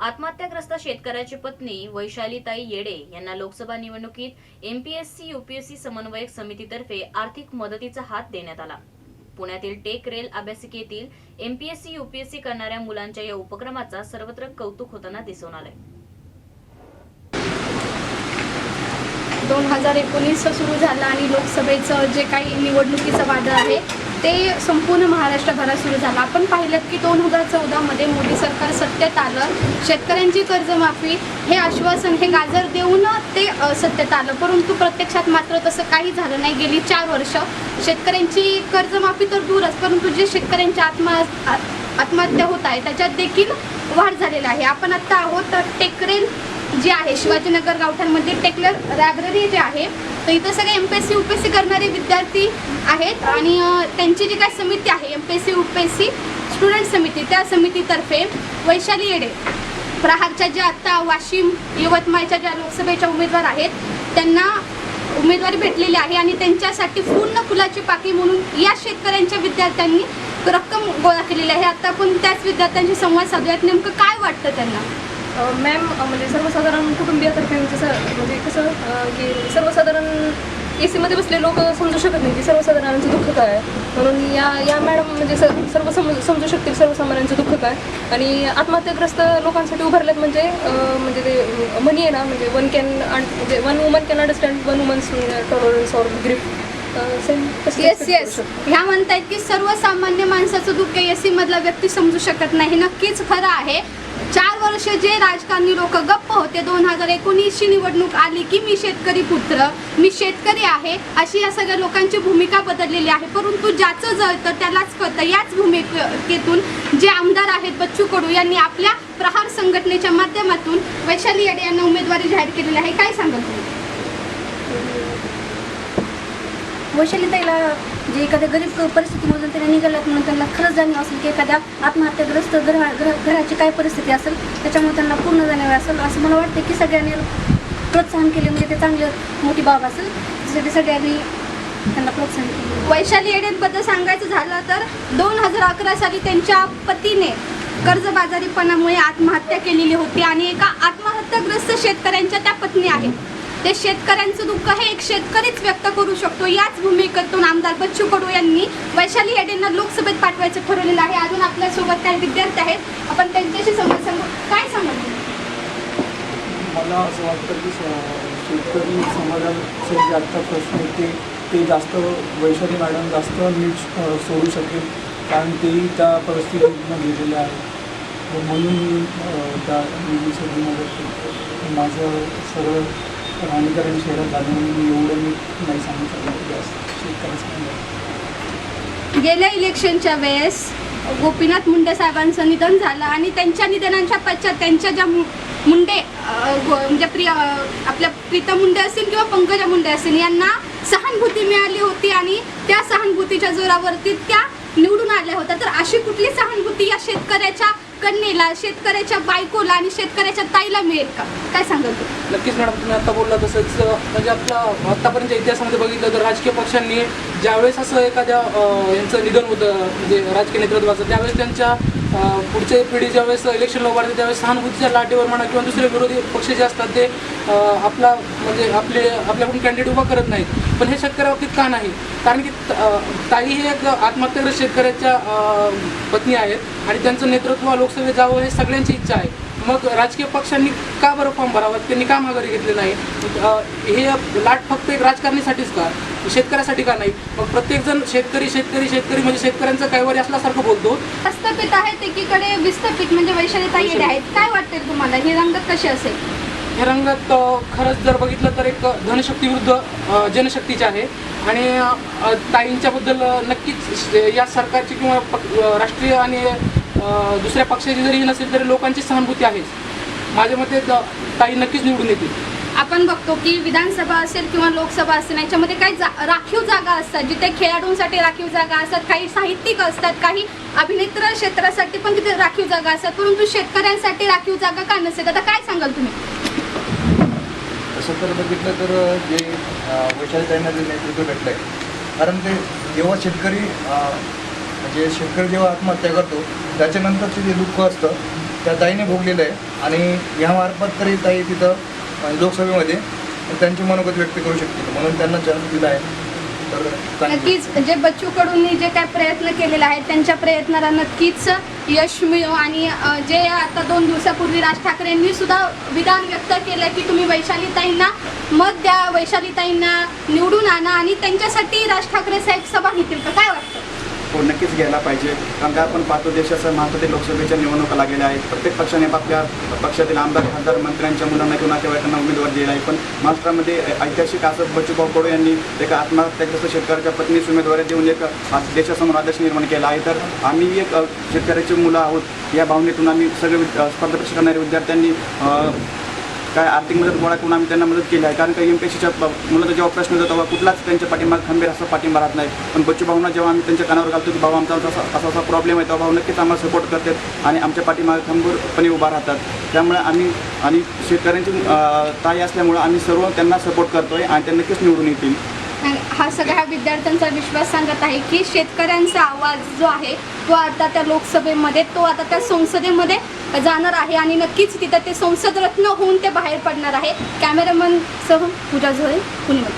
आत्महत्याग्रस्त शेतकऱ्याची पत्नी वैशालीताई येडे यांना लोकसभा निवडणुकीत एमपीएससी युपीएससी समन्वयक समितीतर्फे आर्थिक मदतीचा हात देण्यात आला. पुण्यातील टेक रेल अभ्यासिकेतील एमपीएससी युपीएससी करणाऱ्या मुलांच्या या उपक्रमाचा सर्वत्र कौतुक होताना दिसून आलंय. दोन हजार एकोणीस सुरू झालं आणि लोकसभेचं जे काही निवडणुकीचं वादळ आहे ते संपूर्ण महाराष्ट्रभरात सुरू झालं. आपण पाहिलं की दोन हजार चौदामध्ये मोदी सरकार सत्तेत आलं. शेतकऱ्यांची कर्जमाफी हे आश्वासन हे गाजर देऊन ते अ, सत्तेत आलं. परंतु प्रत्यक्षात मात्र तसं काही झालं नाही. गेली चार वर्ष शेतकऱ्यांची कर्जमाफी तर दूरच परंतु जे शेतकऱ्यांच्या आत्मा आत्महत्या होत आहे त्याच्यात देखील वाढ झालेला आहे. आपण आत्ता आहोत टेकरेल जे आहे शिवाजीनगर गावठ्यांमध्ये टेकलर लायब्ररी जे आहे तर इथं सगळे M P S C U P S C करणारे विद्यार्थी आहेत आणि त्यांची जी काय समिती आहे M P S C U P S C student समिती त्या समितीतर्फे वैशाली येडे प्रहारच्या ज्या आत्ता वाशिम यवतमाळच्या ज्या लोकसभेच्या उमेदवार आहेत त्यांना उमेदवारी भेटलेली आहे आणि त्यांच्यासाठी पूर्ण फुलाची पाकी म्हणून या शेतकऱ्यांच्या विद्यार्थ्यांनी रक्कम गोळा केलेली आहे. आता आपण त्याच विद्यार्थ्यांशी संवाद साधूयात. नेमकं काय वाटतं त्यांना? मॅम म्हणजे सर्वसाधारण कुटुंबियातर्फे म्हणजे स- म्हणजे कसं की सर्वसाधारण ए सीमध्ये बसले लोक समजू शकत नाही की सर्वसाधारणांचं दुःख काय आहे. म्हणून या या मॅडम म्हणजे स सर्व समजू समजू शकतील सर्वसामान्यांचं दुःख काय आणि आत्महत्याग्रस्त लोकांसाठी उभारलेत म्हणजे म्हणजे ते मनी आहे ना म्हणजे वन कॅन म्हणजे one woman can understand one woman's tolerance or grief same yes yes ह्या म्हणतायत की सर्वसामान्य माणसाचं दुःख एस सी मधला व्यक्ती समजू शकत नाही. नक्कीच खरं आहे. चार वर्ष जे राजकारणी लोक गप्प होते दोन हजार एकोणीसची निवडणूक आली की मी शेतकरी पुत्र मी शेतकरी आहे अशी या सगळ्या लोकांची भूमिका बदललेली आहे. परंतु ज्याचं जळतं त्यालाच कळतं. याच भूमिकेतून जे आमदार आहेत बच्चू कडू यांनी आपल्या प्रहार संघटनेच्या माध्यमातून वैशाली येडे यांना उमेदवारी जाहीर केलेली आहे. काय सांगाल तुम्ही? वैशालीताईला जे एखाद्या गरीब परिस्थितीमधून त्यांनी निघाल्यात म्हणून त्यांना खरंच जाणीव असेल की एखाद्या आत्महत्याग्रस्त घरा घरा घराची काय परिस्थिती असेल त्याच्यामुळे त्यांना पूर्ण जाणीव असेल. असं मला वाटतं की सगळ्यांनी प्रोत्साहन केले म्हणजे ते चांगलं मोठी बाब असेल. त्यासाठी सगळ्यांनी त्यांना प्रोत्साहन केलं. वैशाली येडेंबद्दल सांगायचं झालं तर दोन हजार अकरा साली त्यांच्या पतीने कर्जबाजारीपणामुळे आत्महत्या केलेली होती आणि एका आत्महत्याग्रस्त शेतकऱ्यांच्या त्या पत्नी आहेत. ते शेतकऱ्यांचं दुःख हे एक शेतकरीच व्यक्त करू शकतो. याच भूमिकेतून आमदार बच्चू कडू यांनी वैशाली येडेंना लोकसभेत पाठवायचं ठरवलेलं आहे. अजून आपल्यासोबत काही विद्यार्थी आहेत. आपण त्यांच्याशी संवाद सांगू काय सांगू मला असं वाटतं की शेतकरी समाजाचे जे आत्ता प्रश्न आहेत ते ते जास्त वैशाली मॅडम जास्त नीट सोडू शकेल. कारण तेही त्या परिस्थितीतून गेलेले आहे म्हणून मी त्या मदत माझं सरळ राणीकरण शहरात झालं म्हणून एवढं मी नाही सांगू शकत जास्त शेतकऱ्याचं गेल्या इलेक्शनच्या वेळेस गोपीनाथ मुंडे साहेबांचं निधन झालं आणि त्यांच्या निधनांच्या पश्चात त्यांच्या ज्या मु- मुंडे अ, गो- म्हणजे प्रिय अ, आपल्या प्रीतम मुंडे असतील किंवा पंकजा मुंडे असतील यांना सहानुभूती मिळाली होती आणि त्या सहानुभूतीच्या जोरावरती त्या निवडून आल्या होत्या. तर अशी कुठली सहानुभूती या शेतकऱ्याच्या कन्येला शेतकऱ्याच्या बायकोला आणि शेतकऱ्याच्या ताईला मिळेल का? काय सांगाल नक्कीच मॅडम तुम्ही आता बोलला तसंच म्हणजे आपल्या आत्तापर्यंतच्या इतिहासामध्ये बघितलं तर राजकीय पक्षांनी ज्यावेळेस असं एखाद्या अं, यांचं निधन होतं म्हणजे राजकीय नेतृत्वाचं त्यावेळेस त्यांच्या अं, पुढच्या पिढी ज्यावेळेस इलेक्शन उभारते त्यावेळेस सहानुभूतीच्या लाटेवर म्हणा किंवा दुसरे विरोधी पक्ष जे असतात ते अं, आपला म्हणजे आपले आपल्याकडून कॅन्डिडेट उभा करत नाहीत. पण हे शेतकऱ्याबाबतीत का नाही? कारण की ताई हे एक आत्महत्याग्रस्त शेतकऱ्याच्या पत्नी आहेत आणि त्यांचं नेतृत्व लोकसभेत जावं हे सगळ्यांची इच्छा आहे. मग राजकीय पक्षांनी का बरं फॉर्म भरावा? त्यांनी का माघारी घेतले नाही? हे लाट फक्त एक राजकारणीसाठीच का? शेतकऱ्यासाठी का नाही? मग प्रत्येकजण शेतकरी शेतकरी शेतकरी म्हणजे शेतकऱ्यांचं कैवारी असल्यासारखं बोलतो. प्रस्थापित आहेत एकीकडे विस्थापित म्हणजे वैशाली आहेत. काय वाटते तुम्हाला? ही रंगत कशी असेल? ह्या रंगात खरंच जर बघितलं तर एक धनशक्ती विरुद्ध जनशक्तीचे आहे. आणि ताईंच्याबद्दल नक्कीच या सरकारची किंवा पक- राष्ट्रीय आणि दुसऱ्या पक्षाची जरी नसेल तरी लोकांची सहानुभूती आहेच माझ्या मते ताई नक्कीच निवडून येतील. आपण बघतो की विधानसभा असेल किंवा लोकसभा असेल याच्यामध्ये काही जा राखीव जागा असतात. जिथे खेळाडूंसाठी राखीव जागा असतात काही साहित्यिक असतात काही अभिनेत्र क्षेत्रासाठी पण तिथे राखीव जागा असतात. परंतु शेतकऱ्यांसाठी राखीव जागा का नसेल आता काय सांगाल तुम्ही? तसं तर बघितलं तर जे वैशालीताईंना जे नेतृत्व भेटलं आहे कारण ते जेव्हा शेतकरी म्हणजे शेतकरी जेव्हा आत्महत्या करतो त्याच्यानंतरचे जे दुःख असतं. त्या ताईने भोगलेलं आहे आणि ह्यामार्फत तरी ताई तिथं लोकसभेमध्ये त्यांची मनोगत व्यक्त करू शकतील. म्हणून त्यांना जन्म दिला आहे. नक्कीच. म्हणजे जे बच्चू कडूंनी जे काय प्रयत्न केलेले आहेत त्यांच्या प्रयत्नाला नक्कीच यश मिळो आणि जे आता दोन दिवसापूर्वी राज ठाकरेंनी सुद्धा विधान व्यक्त केलं की तुम्ही वैशालीताईंना मत द्या वैशालीताईंना निवडून आणा आणि त्यांच्यासाठी राज ठाकरे साहेब सभा घेतील का? काय वाटतं? तो नक्कीच घ्यायला पाहिजे. कारण का आपण पाहतो देशासह महाराष्ट्रातील लोकसभेच्या निवडणुका लागलेल्या आहेत. प्रत्येक पक्षाने आपल्या पक्षातील आमदार खासदार मंत्र्यांच्या मुलांना किंवा नातेवाईकांना उमेदवार दिला आहे. पण महाराष्ट्रामध्ये ऐतिहासिक असं बच्चूभाऊ कडू यांनी एका आत्महत्याग्रस्त शेतकऱ्याच्या पत्नीस उमेदवारी देऊन एक देशासमोर आदर्श निर्माण केला आहे. तर आम्ही एक शेतकऱ्याची मुलं आहोत. या भावनेतून आम्ही सगळे स्पर्धा परीक्षा करणाऱ्या विद्यार्थ्यांनी काय आर्थिक मदत गोळा करून आम्ही त्यांना मदत केली आहे. कारण का एम पी एस सीच्या मुलाचा जेव्हा प्रश्न येतो तेव्हा कुठलाच त्यांच्या पाठिंबा खंबीर असा पाठिंबा राहत नाही. पण बच्चू भाऊंना जेव्हा आम्ही त्यांच्या कानावर घालतो की भाऊ आमचा असा असा असा प्रॉब्लेम आहे तेव्हा भाऊ नक्कीच आम्हाला सपोर्ट करतात आणि आमच्या पाठीमागे खंबीरपणे उभा राहतात. त्यामुळे आम्ही आणि शेतकऱ्यांची ताई असल्यामुळं आम्ही सर्व त्यांना सपोर्ट करतो आहे आणि ते नक्कीच निवडून येतील. हा सगळ्या विद्यार्थ्यांचा विश्वास सांगत आहे की शेतकऱ्यांचा आवाज जो आहे तो आता त्या लोकसभेमध्ये तो आता त्या संसदेमध्ये जाणार आहे आणि नक्कीच तिथं ते संसदरत्न होऊन ते बाहेर पडणार आहे. कॅमेरामन सह पूजा झोळे पुणे